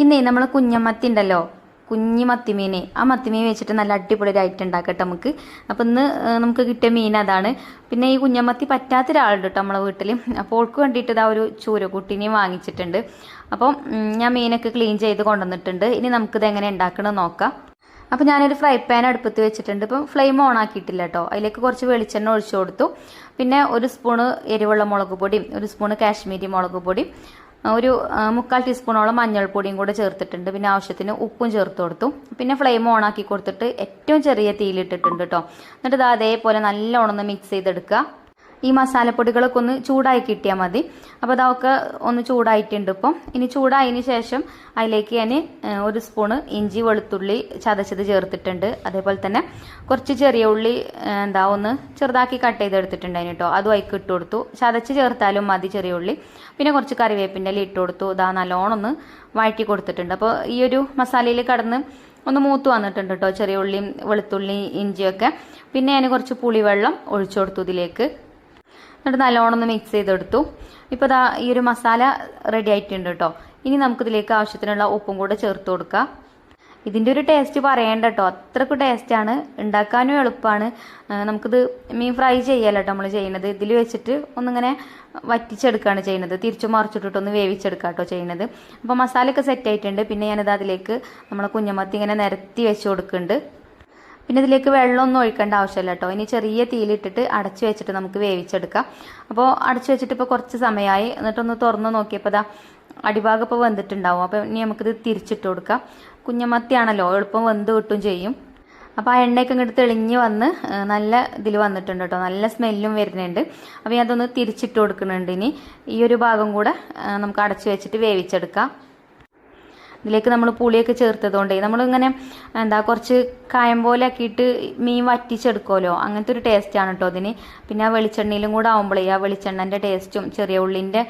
ഇന്നേ നമ്മൾ കുഞ്ഞമത്തി ഉണ്ടല്ലോ കുഞ്ഞി മത്തിമീൻ ആ മത്തിമീൻ വെച്ചിട്ട് നല്ല അടിപൊളി ഒരു ഐറ്റം ഉണ്ടാക്കട്ടെ നമുക്ക്. അപ്പം ഇന്ന് നമുക്ക് കിട്ടിയ മീൻ അതാണ്. പിന്നെ ഈ കുഞ്ഞമത്തി പറ്റാത്ത ഒരാളുണ്ട് കേട്ടോ നമ്മളെ വീട്ടിൽ അപ്പോൾ ഓൾക്ക് വേണ്ടിയിട്ട് ഇതാ ഒരു ചൂരക്കുട്ടീനെയും വാങ്ങിച്ചിട്ടുണ്ട്. അപ്പം ഞാൻ മീനൊക്കെ ക്ലീൻ ചെയ്ത് കൊണ്ടുവന്നിട്ടുണ്ട്. ഇനി നമുക്കിത് എങ്ങനെ ഉണ്ടാക്കണമെന്ന് നോക്കാം. അപ്പോൾ ഞാനൊരു ഫ്രൈ പാൻ അടുപ്പത്ത് വെച്ചിട്ടുണ്ട്. ഇപ്പം ഫ്ലെയിം ഓൺ ആക്കിയിട്ടില്ല കേട്ടോ അതിലേക്ക് കുറച്ച് വെളിച്ചെണ്ണ ഒഴിച്ചു കൊടുത്തു. പിന്നെ ഒരു സ്പൂണ് എരിവുള്ള മുളക് പൊടിയും ഒരു സ്പൂണ് കാശ്മീരി മുളക് പൊടിയും ഒരു മുക്കാൽ ടീസ്പൂണോളം മഞ്ഞൾപ്പൊടിയും കൂടെ ചേർത്തിട്ടുണ്ട്. പിന്നെ ആവശ്യത്തിന് ഉപ്പും ചേർത്ത് കൊടുത്തു. പിന്നെ ഫ്ലെയിം ഓൺ ആക്കി കൊടുത്തിട്ട് ഏറ്റവും ചെറിയ തീയിലിട്ടിട്ടുണ്ട് കേട്ടോ എന്നിട്ട് ഇത് അതേപോലെ നല്ലോണം ഒന്ന് മിക്സ് ചെയ്തെടുക്കുക. ഈ മസാലപ്പൊടികളൊക്കെ ഒന്ന് ചൂടായി കിട്ടിയാൽ മതി. അപ്പോൾ അതൊക്കെ ഒന്ന് ചൂടായിട്ടുണ്ട് ഇപ്പം. ഇനി ചൂടായതിന് ശേഷം അതിലേക്ക് ഞാൻ ഒരു സ്പൂണ് ഇഞ്ചി വെളുത്തുള്ളി ചതച്ചത് ചേർത്തിട്ടുണ്ട്. അതേപോലെ തന്നെ കുറച്ച് ചെറിയ ഉള്ളി എന്താ ഒന്ന് ചെറുതാക്കി കട്ട് ചെയ്തെടുത്തിട്ടുണ്ടായിരുന്നു കേട്ടോ അതും അതിക്ക് ഇട്ട് കൊടുത്തു. ചതച്ച് ചേർത്താലും മതി ചെറിയ ഉള്ളി. പിന്നെ കുറച്ച് കറിവേപ്പിന്റെ ഇല ഇട്ട് കൊടുത്തു. ഇതാ നല്ലോണം ഒന്ന് വഴറ്റി കൊടുത്തിട്ടുണ്ട്. അപ്പോൾ ഈ ഒരു മസാലയിൽ കടന്ന് ഒന്ന് മൂത്ത് വന്നിട്ടുണ്ട് കേട്ടോ ചെറിയ ഉള്ളിയും വെളുത്തുള്ളി ഇഞ്ചിയൊക്കെ. പിന്നെ ഞാൻ കുറച്ച് പുളിവെള്ളം ഒഴിച്ചു കൊടുത്തു ഇതിലേക്ക്. എന്നിട്ട് നല്ലോണം ഒന്ന് മിക്സ് ചെയ്തെടുത്തു. ഇപ്പോൾ ദാ ഈ ഒരു മസാല റെഡി ആയിട്ടുണ്ട് കേട്ടോ ഇനി നമുക്കിതിലേക്ക് ആവശ്യത്തിനുള്ള ഉപ്പും കൂടെ ചേർത്ത് കൊടുക്കാം. ഇതിന്റെ ഒരു ടേസ്റ്റ് പറയേണ്ട കേട്ടോ അത്രയ്ക്ക് ടേസ്റ്റാണ് ഉണ്ടാക്കാനും എളുപ്പമാണ് നമുക്കിത് മീൻ ഫ്രൈ ചെയ്യാലോ കേട്ടോ നമ്മൾ ചെയ്യുന്നത്. ഇതിൽ വെച്ചിട്ട് ഒന്നിങ്ങനെ വറ്റിച്ചെടുക്കുകയാണ് ചെയ്യുന്നത്. തിരിച്ചു മറിച്ചിട്ടിട്ടൊന്ന് വേവിച്ചെടുക്കുക കേട്ടോ ചെയ്യുന്നത്. അപ്പോൾ മസാലയൊക്കെ സെറ്റ് ആയിട്ടുണ്ട്. പിന്നെ ഞാനിത് അതിലേക്ക് നമ്മളെ കുഞ്ഞമത്തി ഇങ്ങനെ നിരത്തി വെച്ച് കൊടുക്കുന്നുണ്ട്. പിന്നെ ഇതിലേക്ക് വെള്ളമൊന്നും ഒഴിക്കേണ്ട ആവശ്യമില്ല കേട്ടോ ഇനി ചെറിയ തീയിലിട്ടിട്ട് അടച്ചു വെച്ചിട്ട് നമുക്ക് വേവിച്ചെടുക്കാം. അപ്പോൾ അടച്ചു വെച്ചിട്ട് ഇപ്പോൾ കുറച്ച് സമയമായി. എന്നിട്ടൊന്ന് തുറന്ന് നോക്കിയപ്പോൾ ദാ അടിഭാഗം ഇപ്പോൾ വെന്തിട്ടുണ്ടാവും. അപ്പോൾ ഇനി നമുക്കിത് തിരിച്ചിട്ട് കൊടുക്കാം. കുഞ്ഞമത്തിയാണല്ലോ എളുപ്പം വെന്ത് കിട്ടും ചെയ്യും. അപ്പോൾ ആ എണ്ണയൊക്കെ ഇങ്ങോട്ട് തെളിഞ്ഞ് വന്ന് നല്ല ഇതിൽ വന്നിട്ടുണ്ട് കേട്ടോ നല്ല സ്മെല്ലും വരുന്നുണ്ട്. അപ്പോൾ ഞാൻ അതൊന്ന് തിരിച്ചിട്ട് കൊടുക്കുന്നുണ്ട് ഇനി. ഈ ഒരു ഭാഗം കൂടെ നമുക്ക് അടച്ചു വെച്ചിട്ട് വേവിച്ചെടുക്കാം. ഇതിലേക്ക് നമ്മൾ പുളിയൊക്കെ ചേർത്തതുകൊണ്ടേ നമ്മളിങ്ങനെ എന്താ കുറച്ച് കായം പോലെ ആക്കിയിട്ട് മീൻ വറ്റിച്ചെടുക്കുമല്ലോ അങ്ങനത്തെ ഒരു ടേസ്റ്റാണ് കേട്ടോ അതിന്. പിന്നെ ആ വെളിച്ചെണ്ണയിലും കൂടെ ആകുമ്പോഴേ ആ വെളിച്ചെണ്ണന്റെ ടേസ്റ്റും ചെറിയ ഉള്ളിന്റെ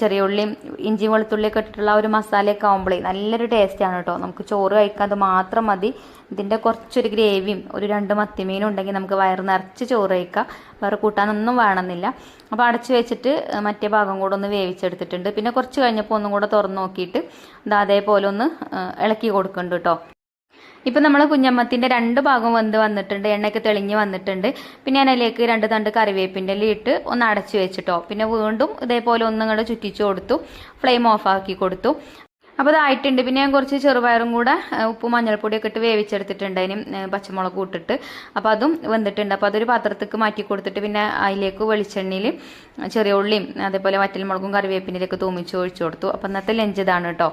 ചെറിയ ഉള്ളിയും ഇഞ്ചി വെളുത്തുള്ളിയൊക്കെ ഇട്ടിട്ടുള്ള ഒരു മസാലയൊക്കെ ആകുമ്പോഴേ നല്ലൊരു ടേസ്റ്റാണ് കേട്ടോ നമുക്ക് ചോറ് കഴിക്കാൻ അത് മാത്രം മതി. ഇതിന്റെ കുറച്ചൊരു ഗ്രേവിയും ഒരു രണ്ട് മത്തിമീനും ഉണ്ടെങ്കിൽ നമുക്ക് വയറ് നിറച്ച് ചോറ് കഴിക്കാം. വേറെ കൂട്ടാനൊന്നും വേണമെന്നില്ല. അപ്പോൾ അടച്ചു വെച്ചിട്ട് മറ്റേ ഭാഗം കൂടെ ഒന്ന് വേവിച്ചെടുത്തിട്ടുണ്ട്. പിന്നെ കുറച്ച് കഴിഞ്ഞപ്പോൾ ഒന്നും കൂടെ തുറന്ന് നോക്കിയിട്ട് അതേപോലെ ഒന്ന് ഇളക്കി കൊടുക്കുന്നുണ്ട് കേട്ടോ ഇപ്പം നമ്മൾ കുഞ്ഞമ്മത്തിന്റെ രണ്ട് ഭാഗം വെന്ത് വന്നിട്ടുണ്ട് എണ്ണയൊക്കെ തെളിഞ്ഞ് വന്നിട്ടുണ്ട്. പിന്നെ ഞാൻ അതിലേക്ക് രണ്ട് തണ്ട് കറിവേപ്പിന്റെ ഇട്ട് ഒന്ന് അടച്ചു വെച്ചിട്ടോ പിന്നെ വീണ്ടും ഇതേപോലെ ഒന്നും കൂടെ ചുറ്റിച്ചു കൊടുത്തു ഫ്ലെയിം ഓഫ് ആക്കി കൊടുത്തു. അപ്പോൾ അതായിട്ടുണ്ട് പിന്നെ ഞാൻ കുറച്ച് ചെറുപയറും കൂടെ ഉപ്പും മഞ്ഞൾപ്പൊടിയൊക്കെ ഇട്ട് വേവിച്ചെടുത്തിട്ടുണ്ട് അതിന് പച്ചമുളക് ഇട്ടിട്ട്. അപ്പോൾ അതും വെന്തിട്ടുണ്ട്. അപ്പോൾ അതൊരു പാത്രത്തേക്ക് മാറ്റി കൊടുത്തിട്ട് പിന്നെ അതിലേക്ക് വെളിച്ചെണ്ണയിൽ ചെറിയ ഉള്ളിയും അതേപോലെ വറ്റൽമുളകും കറിവേപ്പിന്റെ ഒക്കെ തൂമിച്ച് ഒഴിച്ചു കൊടുത്തു. അപ്പോൾ ഇന്നത്തെ ലഞ്ച് ഇതാണ് കേട്ടോ